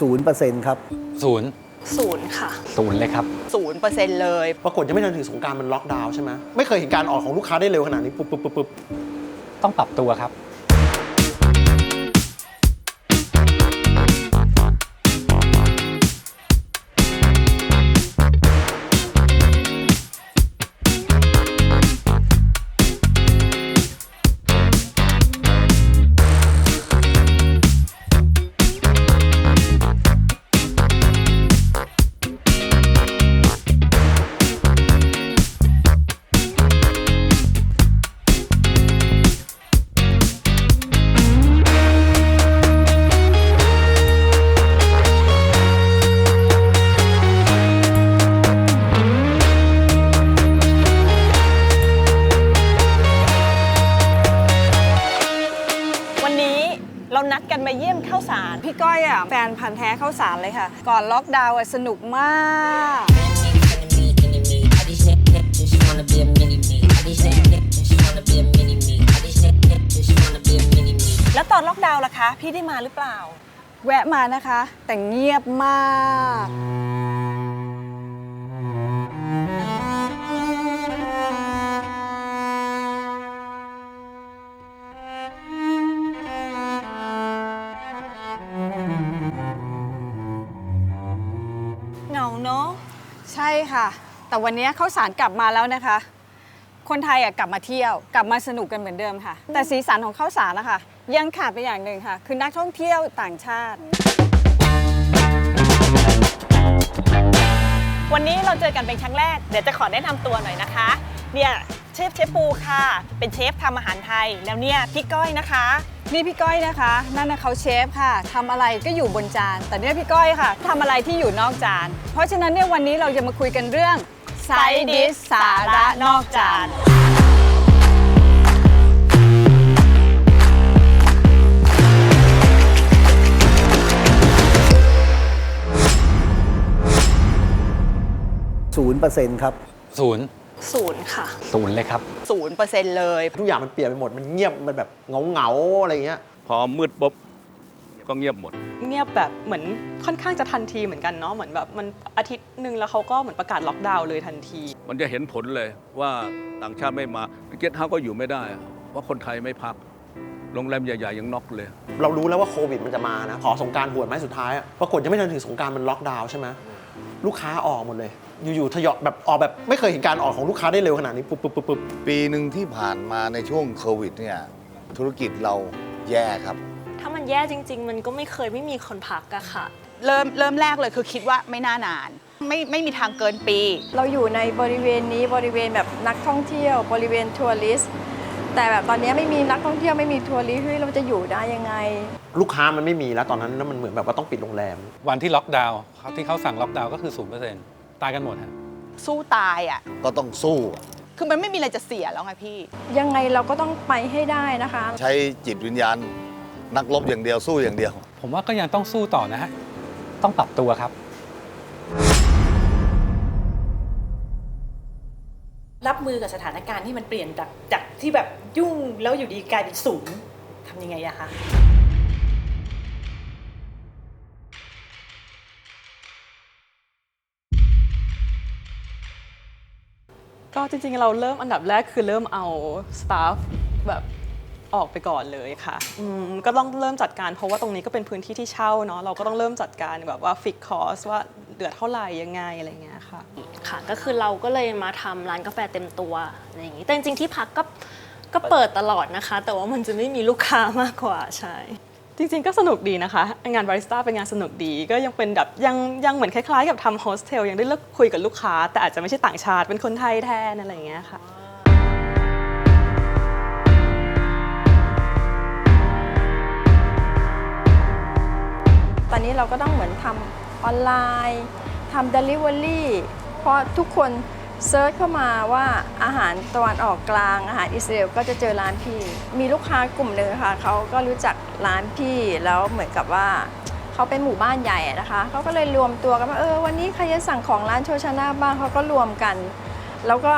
ศูนย์เปอร์เซ็นต์ครับ ศูนย์ศูนย์ค่ะศูนย์เลยครับ ศูนย์เปอร์เซ็นต์เลย ปรากฏยังไม่ทันถึงสงกรารมันล็อกดาวน์ใช่ไหมไม่เคยเห็นการออกของลูกค้าได้เร็วขนาดนี้ปุ๊บปุ๊บปุ๊บปุ๊บต้องปรับตัวครับ นัดกันมาเยี่ยมข้าวสาร พี่ก้อยอะแฟนพันธ์แท้เข้าวสารเลยค่ะ ก่อนล็อกดาวน์อะสนุกมาก I just hit, hit, just wanna be a mini me. I just hit, hit, just wanna be a mini me. I just hit, hit, just wanna be a mini me. แล้วตอนล็อกดาวน์ล่ะคะ พี่ได้มาหรือเปล่า แวะมานะคะ แต่เงียบมาก แต่วันนี้ข้าวสารกลับมาแล้วนะคะ คนไทยอะกลับมาเที่ยว กลับมาสนุกกันเหมือนเดิมค่ะ แต่สีสันของข้าวสารนะคะ ยังขาดไปอย่างหนึ่งค่ะ คือนักท่องเที่ยวต่างชาติ วันนี้เราเจอกันเป็นครั้งแรก เดี๋ยวจะขอแนะนำตัวหน่อยนะคะ เนี่ยเชฟเชฟปูค่ะ เป็นเชฟทำอาหารไทย แล้วเนี่ยพี่ก้อยนะคะ นี่พี่ก้อยนะคะ นั่นนะเขาเชฟค่ะทำอะไรก็อยู่บนจาน แต่เนี่ยพี่ก้อยค่ะทำอะไรที่อยู่นอกจาน เพราะฉะนั้นเนี่ยวันนี้เราจะมาคุยกันเรื่อง Side dish สาระนอกจาน ศูนย์เปอร์เซ็นต์ครับ ศูนย์ศูนย์ค่ะศูนย์เลยครับ ศูนย์เปอร์เซ็นต์เลย ทุกอย่างมันเปลี่ยนไปหมด มันเงียบ มันแบบเงาเงาๆอะไรเงี้ย พอมืดปุ๊บ ก็เงียบหมด เงียบแบบเหมือนค่อนข้างจะทันทีเหมือนกันเนาะเหมือนแบบมันอาทิตย์หนึ่งแล้วเขาก็เหมือนประกาศล็อกดาวน์เลยทันที มันจะเห็นผลเลยว่าต่างชาติไม่มาเก็ตเฮาส์ก็อยู่ไม่ได้เพราะคนไทยไม่พักโรงแรมใหญ่ๆยังน็อกเลย เรารู้แล้วว่าโควิดมันจะมานะ ขอสงกรารบวชไหมสุดท้ายอะปรากฏยังไม่ทันถึงสงกรารมันล็อกดาวน์ใช่ไหมลูกค้าออกหมดเลย อยู่ๆทยอยแบบออกแบบไม่เคยเห็นการออกของลูกค้าได้เร็วขนาดนี้ปุ๊บปุ๊บปุ๊บปุ๊บปีหนึ่งที่ผ่านมาในช่วงโควิดเนี่ยธุรกิจเราแย่ครับถ้ามัน แย่จริง ๆ มันก็ไม่เคยไม่มีคนพักอะค่ะ เริ่มเริ่มแรกเลยคือคิดว่าไม่น่านาน ไม่ไม่มีทางเกินปี เราอยู่ในบริเวณนี้บริเวณแบบนักท่องเที่ยว บริเวณทัวริสต์แต่แบบตอนนี้ไม่มีนักท่องเที่ยวไม่มีทัวริสต์เฮ้ยเราจะอยู่ได้ยังไง ลูกค้ามันไม่มีแล้วตอนนั้นแล้วมันเหมือนแบบว่าต้องปิดโรงแรม วันที่ล็อกดาวน์เขาที่เขาสั่งล็อกดาวน์ก็คือศูนย์เปอร์เซ็นต์ตายกันหมดฮะสู้ตายอะ ก็ต้องสู้ คือมันไม่มีอะไรจะเสียแล้วไงพี่ ยังไงเราก็ต้องไปให้ได้นะคะ ใช้จิตวิญญาณ นักรบอย่างเดียวสู้อย่างเดียว ผมว่าก็ยังต้องสู้ต่อนะฮะ ต้องปรับตัวครับ รับมือกับสถานการณ์ที่มันเปลี่ยนจากจากที่แบบยุ่งแล้วอยู่ดีกลายเป็นศูนย์ทำยังไงอะคะ ก็จริงๆ เราเริ่มอันดับแรกคือเริ่มเอาสตาฟแบบ ออกไปก่อนเลยค่ะอืมก็ต้องเริ่มจัดการเพราะว่าตรงนี้ก็เป็นพื้นที่ที่เช่าเนาะเราก็ต้องเริ่มจัดการแบบว่าฟิกคอสว่าเดือดเท่าไหร่ยังไงอะไรเงี้ยค่ะ ค่ะ ก็คือเราก็เลยมาทำร้านกาแฟเต็มตัวอะไรอย่างนี้ แต่จริงๆที่พักก็ก็เปิดตลอดนะคะ แต่ว่ามันจะไม่มีลูกค้ามากกว่าใช่ จริงๆ ก็สนุกดีนะคะ งานบาริสต้าเป็นงานสนุกดี ก็ยังเป็นแบบยังยังเหมือนคล้ายๆ กับทำโฮสเทลยังได้เลือกคุยกับลูกค้า แต่อาจจะไม่ใช่ต่างชาติเป็นคนไทยแทนอะไรอย่างเงี้ยค่ะ ตอนนี้เราก็ต้องเหมือนทำออนไลน์ทำ Delivery เพราะทุกคนเซิร์ชเข้ามาว่าอาหารตะวันออกกลางอาหารอิสราเอลก็จะเจอร้านพี่ มีลูกค้ากลุ่มหนึ่งค่ะเขาก็รู้จักร้านพี่แล้วเหมือนกับว่าเขาเป็นหมู่บ้านใหญ่นะคะเขาก็เลยรวมตัวกันว่าเออวันนี้ใครจะสั่งของร้านโชชนาบ้างเขาก็รวมกัน แล้วก็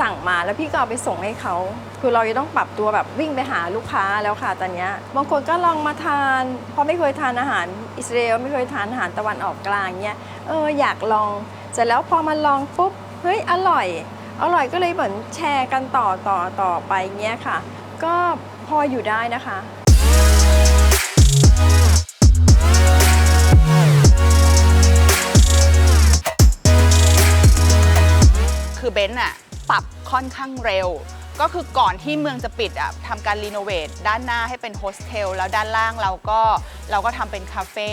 สั่งมาแล้วพี่ก็เอาไปส่งให้เขา คือเราจะต้องปรับตัวแบบวิ่งไปหาลูกค้าแล้วค่ะตอนนี้บางคนก็ลองมาทาน เพราะไม่เคยทานอาหารอิสราเอลไม่เคยทานอาหารตะวันออกกลางเนี้ยเอออยากลองเสร็จแล้วพอมาลองปุ๊บเฮ้ยอร่อย อร่อยก็เลยเหมือนแชร์กันต่อต่อต่อไปเงี้ยค่ะ ก็พออยู่ได้นะคะคือเบนซ์อะ ปรับค่อนข้างเร็ว ก็คือก่อนที่เมืองจะปิดอะทำการรีโนเวทด้านหน้าให้เป็นโฮสเทลแล้วด้านล่างเราก็เราก็ทำเป็นคาเฟ่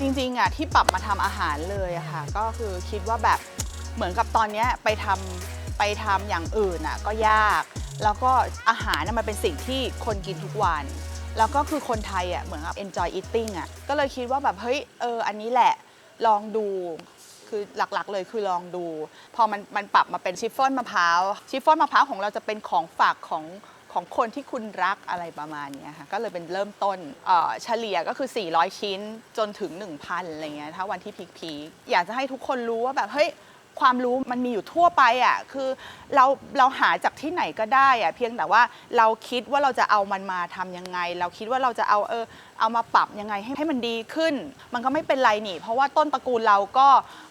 จริงๆอะที่ปรับมาทำอาหารเลยอะค่ะ ก็คือคิดว่าแบบเหมือนกับตอนนี้ไปทำไปทำอย่างอื่นอะก็ยาก แล้วก็อาหารน่ะมันเป็นสิ่งที่คนกินทุกวันแล้วก็คือคนไทยอะเหมือนกับ enjoy eating อะก็เลยคิดว่าแบบเฮ้ยเอออันนี้แหละลองดู คือหลักๆ เลยคือลองดู พอมันมันปรับมาเป็นชิฟฟ่อนมะพร้าวชิฟฟ่อนมะพร้าวของเราจะเป็นของฝากของของคนที่คุณรักอะไรประมาณนี้ค่ะก็เลยเป็นเริ่มต้นเอ่อเฉลี่ยก็คือ 400 ชิ้นจนถึง 1,000อะไรเงี้ยถ้าวันที่พีคๆอยากจะให้ทุกคนรู้ว่าแบบเฮ้ย ความรู้มันมีอยู่ทั่วไปอะคือเราเราหาจากที่ไหนก็ได้อะเพียงแต่ว่าเราคิดว่าเราจะเอามันมาทำยังไง เราคิดว่าเราจะเอาเออเอามาปรับยังไงให้ให้มันดีขึ้น มันก็ไม่เป็นไรนี่ เพราะว่าต้นตระกูลเราก็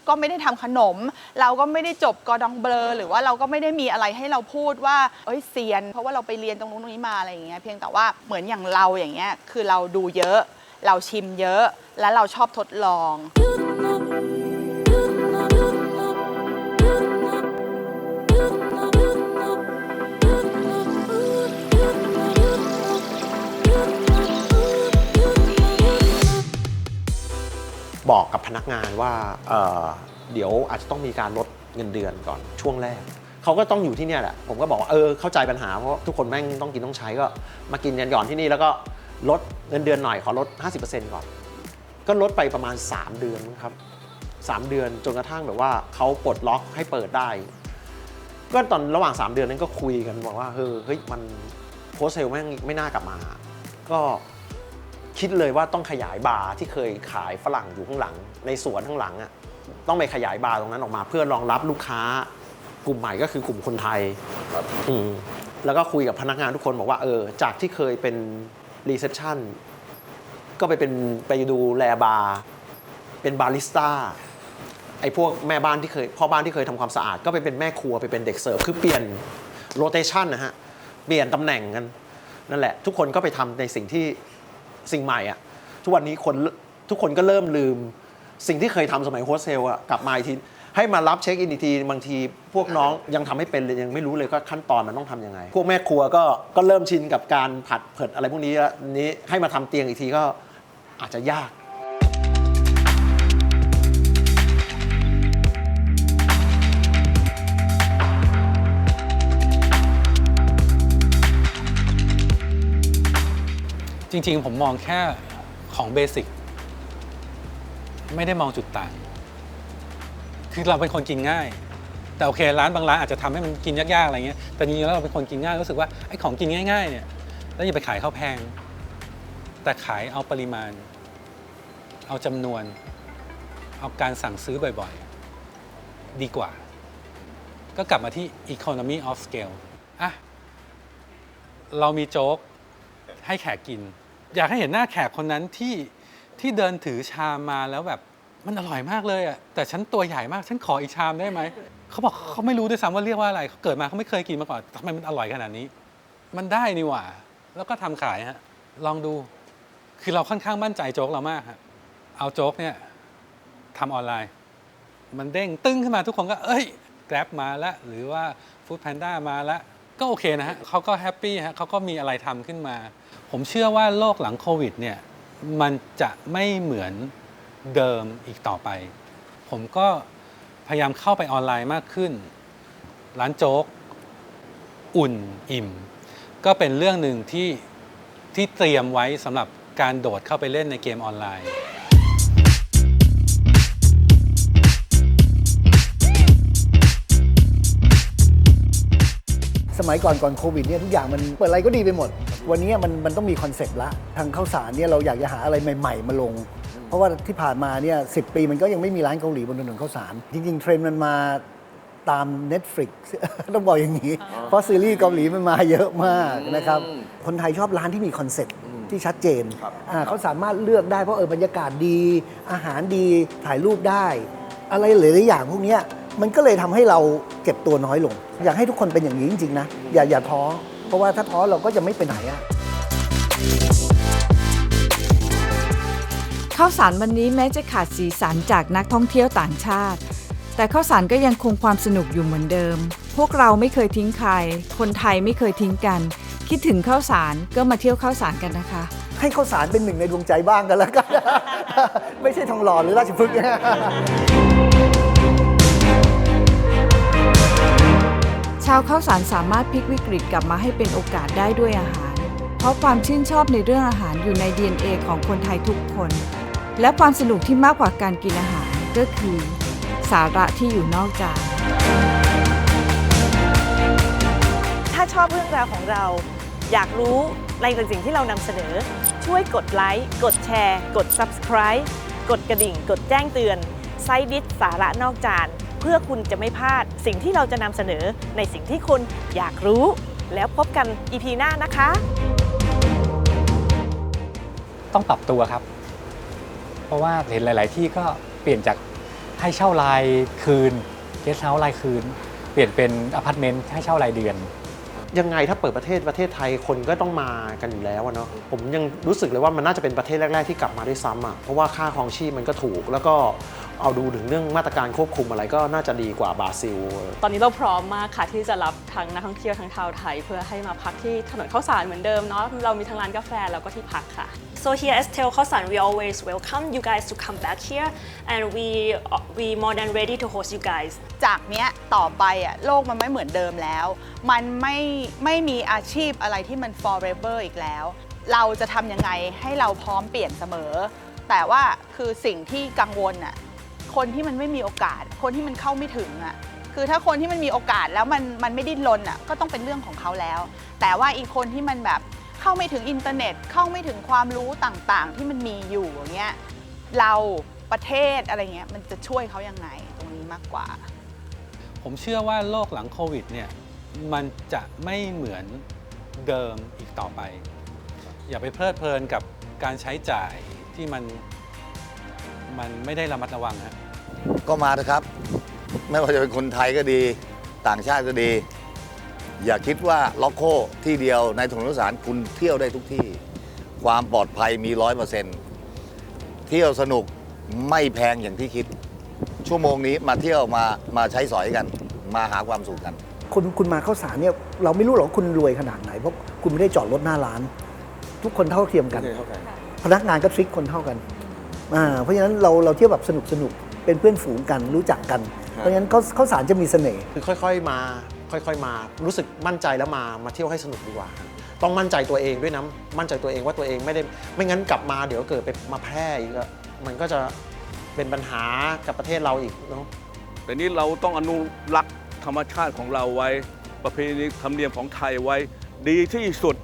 ก็ไม่ได้ทำขนม เราก็ไม่ได้จบกอดองเบลอหรือว่าเราก็ไม่ได้มีอะไรให้เราพูดว่าเอ้ยเซียน เพราะว่าเราไปเรียนตรงนู้นตรงนี้มาอะไรอย่างเงี้ยเพียงแต่ว่าเหมือนอย่างเราอย่างเงี้ยคือเราดูเยอะ เราชิมเยอะ และเราชอบทดลอง บอกกับพนักงานว่าเอ่อเดี๋ยวอาจจะต้องมีการลดเงินเดือนก่อนช่วงแรก เขาก็ต้องอยู่ที่เนี่ยแหละ ผมก็บอกว่าเออเข้าใจปัญหาเพราะทุกคนแม่งต้องกินต้องใช้ก็มากินยันหย่อนที่นี่แล้วก็ลดเงินเดือนหน่อยขอลด 50%ก่อน ก็ลดไปประมาณ 3 เดือนมั้งครับ 3 เดือนจนกระทั่งแบบว่าเขาปลดล็อกให้เปิดได้ ก็ตอนระหว่าง 3 เดือนนั้นก็คุยกันบอกว่าเฮ้ยเฮ้ยมันโพสเซลแม่งไม่น่ากลับมา ก็ คิดเลยว่าต้องขยายบาร์ที่เคยขายฝรั่งอยู่ข้างหลัง ในสวนข้างหลังอะต้องไปขยายบาร์ตรงนั้นออกมา เพื่อรองรับลูกค้ากลุ่มใหม่ก็คือกลุ่มคนไทยอืมแล้วก็คุยกับพนักงานทุกคนบอกว่าเออจากที่เคยเป็นรีเซพชันก็ไปเป็นไปดูแลบาร์เป็นบาริสต้าไอ้พวกแม่บ้านที่เคยพ่อบ้านที่เคยทำความสะอาด ก็ไปเป็นแม่ครัวไปเป็นเด็กเสิร์ฟคือเปลี่ยนโรเตชันนะฮะเปลี่ยนตำแหน่งกันนั่นแหละ ทุกคนก็ไปทำในสิ่งที่ สิ่งใหม่อะทุกวันนี้คนทุกคนก็เริ่มลืม สิ่งที่เคยทำสมัยโฮสเทลอะกลับมาอีกทีให้มารับเช็คอินอีกทีบางทีพวกน้องยังทำไม่เป็นเลยยังไม่รู้เลยก็ขั้นตอนมันต้องทำยังไง พวกแม่ครัวก็ก็เริ่มชินกับการผัดเผิดอะไรพวกนี้แล้วนี้ให้มาทำเตียงอีกทีก็อาจจะยาก จริงๆ ผมมองแค่ของเบสิกไม่ได้มองจุดต่าง คือเราเป็นคนกินง่าย แต่โอเคร้านบางร้านอาจจะทำให้มันกินยากๆอะไรเงี้ย แต่จริงๆแล้วเราเป็นคนกินง่ายรู้สึกว่าไอ้ของกินง่ายๆเนี่ยแล้วอย่าไปขายข้าวแพง แต่ขายเอาปริมาณ เอาจำนวน เอาการสั่งซื้อบ่อยๆ ดีกว่า ก็กลับมาที่ economy of scale อะเรามีโจ๊กให้แขกกิน อยากให้เห็นหน้าแขกคนนั้นที่ที่เดินถือชามมาแล้วแบบมันอร่อยมากเลยอะแต่ฉันตัวใหญ่มากฉันขออีกชามได้ไหมเขาบอกเขาไม่รู้ด้วยซ้ำว่าเรียกว่าอะไรเขาเกิดมาเขาไม่เคยกินมาก่อนทำไมมันอร่อยขนาดนี้ มันได้นี่หว่า แล้วก็ทำขายฮะลองดูคือเราค่อนข้างมั่นใจโจ๊กเรามากฮะเอาโจ๊กเนี่ยทำออนไลน์ มันเด้งตึ้งขึ้นมาทุกคนก็ เอ้ย Grab มาล้วหรือว่า Food Panda มาล้วก็โอเคนะฮะเขาก็แฮปปี้ฮะเขาก็มีอะไรทำขึ้นมา ผมเชื่อว่าโลกหลังโควิดเนี่ยมันจะไม่เหมือนเดิมอีกต่อไป ผมก็พยายามเข้าไปออนไลน์มากขึ้น ร้านโจ๊ก อุ่นอิ่ม ก็เป็นเรื่องหนึ่งที่ที่เตรียมไว้สำหรับการโดดเข้าไปเล่นในเกมออนไลน์สมัยก่อนก่อนโควิดเนี่ยทุกอย่างมันเปิดอะไรก็ดีไปหมด วันนี้มันมันต้องมีคอนเซปต์ละ ทางข้าวสารเนี่ยเราอยากจะหาอะไรใหม่ๆ มาลง เพราะว่าที่ผ่านมาเนี่ยสิปีมันก็ยังไม่มีร้านเกาหลีบนถนนข้าวสาร จริง ๆ เทรนด์มันมาตาม Netflix ต้องบอกอย่างนี้ เพราะซีรีส์เกาหลีมันมาเยอะมากนะครับ คนไทยชอบร้านที่มีคอนเซ็ปต์ที่ชัดเจนอ่าเขาสามารถเลือกได้เพราะเออบรรยากาศดี อาหารดีถ่ายรูปได้ อะไรหลายๆอย่างพวกเนี้ยมันก็เลยทำให้เราเก็บตัวน้อยลง อยากให้ทุกคนเป็นอย่างนี้จริงๆนะอย่าอย่าท้อเพ ราะว่าถ้าท้อเราก็จะไม่ไปไหนอะข้าวสารวันนี้แม้จะขาดสีสันจากนักท่องเที่ยวต่างชาติ แต่ข้าวสารก็ยังคงความสนุกอยู่เหมือนเดิม พวกเราไม่เคยทิ้งใคร คนไทยไม่เคยทิ้งกัน คิดถึงข้าวสารก็มาเที่ยวข้าวสารกันนะคะ ให้ข้าวสารเป็นหนึ่งในดวงใจบ้างกันแล้วกัน ไม่ใช่ทองหล่อหรือราชพฤกษ์าวข้าวสารสามารถพลิกวิกฤตกลับมาให้เป็นโอกาสได้ด้วยอาหาร เพราะความชื่นชอบในเรื่องอาหารอยู่ใน DNA ของคนไทยทุกคน และความสนุกที่มากกว่าการกินอาหารก็คือ สาระที่อยู่นอกจานถ้าชอบเรื่องราวของเรา อยากรู้ในสิ่งที่เรานำเสนอ ช่วยกดไลค์กดแชร์ กด subscribe กดกระดิ่ง กดแจ้งเตือนไซดิสสาระนอกจาน เพื่อคุณจะไม่พลาด สิ่งที่เราจะนำเสนอในสิ่งที่คุณอยากรู้ แล้วพบกัน EP หน้านะคะ ต้องปรับตัวครับ เพราะว่าเห็นหลาย ๆ ที่ก็เปลี่ยนจากให้เช่ารายคืนเกสเฮาส์รายคืน เปลี่ยนเป็นอพาร์ตเมนต์ให้เช่ารายเดือน ยังไงถ้าเปิดประเทศประเทศไทยคนก็ต้องมากันอยู่แล้วอะเนาะผมยังรู้สึกเลยว่ามันน่าจะเป็นประเทศแรก ๆ ที่กลับมาได้วยซ้ำอะเพราะว่าค่าครองชีพมันก็ถูก แล้วก็ เอาดูถึงเรื่องมาตรการควบคุมอะไรก็น่าจะดีกว่าบราซิล ตอนนี้เราพร้อมมากค่ะที่จะรับทั้งนักท่องเที่ยวทั้งชาวไทย เพื่อให้มาพักที่ถนนข้าวสารเหมือนเดิมเนาะเรามีทั้งร้านกาแฟแล้วก็ที่พักค่ะ So here at Tel Khosan, we always welcome you guys to come back here, and we we more than ready to host you guys. จากเนี้ยต่อไปอะโลกมันไม่เหมือนเดิมแล้ว มันไม่ไม่มีอาชีพอะไรที่มัน forever อีกแล้ว เราจะทำยังไงให้เราพร้อมเปลี่ยนเสมอ แต่ว่าคือสิ่งที่กังวลอะ คนที่มันไม่มีโอกาส คนที่มันเข้าไม่ถึงอะคือถ้าคนที่มันมีโอกาสแล้วมันมันไม่ดิ้นรนอะก็ต้องเป็นเรื่องของเขาแล้ว แต่ว่าอีกคนที่มันแบบเข้าไม่ถึงอินเทอร์เน็ต เข้าไม่ถึงความรู้ต่างๆ ที่มันมีอยู่อย่างเงี้ยเราประเทศอะไรเงี้ยมันจะช่วยเขายังไงตรงนี้มากกว่า ผมเชื่อว่าโลกหลังโควิดเนี่ยมันจะไม่เหมือนเดิมอีกต่อไป อย่าไปเพลิดเพลินกับการใช้จ่ายที่มันมันไม่ได้ระมัดระวังฮะ ก็มาเถอะครับ ไม่ว่าจะเป็นคนไทยก็ดี ต่างชาติก็ดี อย่าคิดว่าล็อกโคที่เดียวในถนนข้าวสารคุณเที่ยวได้ทุกที่ ความปลอดภัยมีร้อยเปอร์เซ็นต์เที่ยวสนุกไม่แพงอย่างที่คิด ชั่วโมงนี้มาเที่ยวมามาใช้สอยกัน มาหาความสุขกัน คุณคุณมาเข้าสารเนี่ยเราไม่รู้หรอกว่าคุณรวยขนาดไหนเพราะคุณไม่ได้จอดรถหน้าร้าน ทุกคนเท่าเทียมกัน พนักงานก็ทริคคนเท่ากันอ่าเพราะฉะนั้นเราเราเที่ยวแบบสนุกสนุก เป็นเพื่อนฝูงกันรู้จักกัน เพราะฉะนั้นเขาเขาสารจะมีเสน่ห์ คือค่อยๆมาค่อยๆมา รู้สึกมั่นใจแล้วมามาเที่ยวให้สนุกดีกว่า ต้องมั่นใจตัวเองด้วยนะมั่นใจตัวเองว่าตัวเองไม่ได้ไม่งั้นกลับมาเดี๋ยวเกิดไปมาแพร่อีกอะมันก็จะเป็นปัญหากับประเทศเราอีกเนาะแต่นี้เราต้องอนุรักษ์ธรรมชาติของเราไว้ ประเพณีธรรมเนียมของไทยไว้ ดีที่สุด